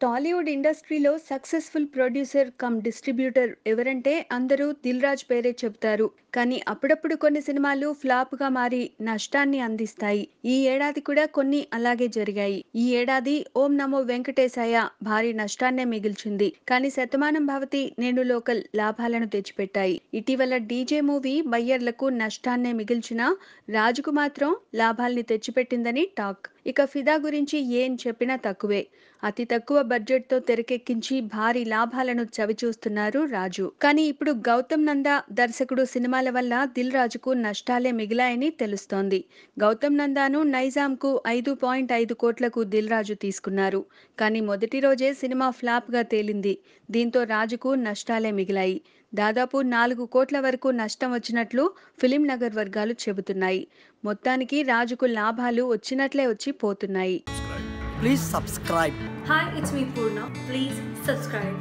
టాలీవుడ్ ఇండస్ట్రీలో successful producer come distributor ఎవరంటే అందరూ దిల్ రాజ్ పేరే చెబుతారు. కానీ అప్పుడప్పుడు కొన్ని సినిమాలు ఫ్లాప్గా మారి నష్టాన్ని అందిస్తాయి. ఈ ఏడాది కూడా కొన్ని అలాగే జరిగాయి. ఈ ఏడాది ఓం నమో వెంకటేశాయ భారీ నష్టాన్నే మిగిల్చింది. కానీ శతమానం భవతి నేను లోకల్ లాభాలను తెచ్చిపెట్టాయి. ఇటీవల డీజే మూవీ బయ్యర్లకు నష్టాన్నే మిగిల్చిన రాజుకు మాత్రం లాభాల్ని తెచ్చిపెట్టిందని టాక్. ఇక ఫిదా గురించి ఏం చెప్పినా తక్కువే. అతి తక్కువ బడ్జెట్తో తెరకెక్కించి భారీ లాభాలను చవిచూస్తున్నారు రాజు. కానీ ఇప్పుడు గౌతమ్ నందా దర్శకుడు సినిమా సినిమాల వల్ల దిల్ రాజుకు నష్టాలే మిగిలాయని తెలుస్తోంది గౌతమ్ నందాను నైజాం కు ఐదు పాయింట్ ఐదు కోట్లకు దిల్ రాజు తీసుకున్నారు కానీ మొదటి రోజే సినిమా ఫ్లాప్గా తేలింది దీంతో రాజుకు నష్టాలే మిగిలాయి దాదాపు నాలుగు కోట్ల వరకు నష్టం వచ్చినట్లు ఫిలిం నగర్ వర్గాలు చెబుతున్నాయి మొత్తానికి రాజుకు లాభాలు వచ్చినట్లే వచ్చి పోతున్నాయి Please subscribe. Hi, it's me Purna. Please subscribe.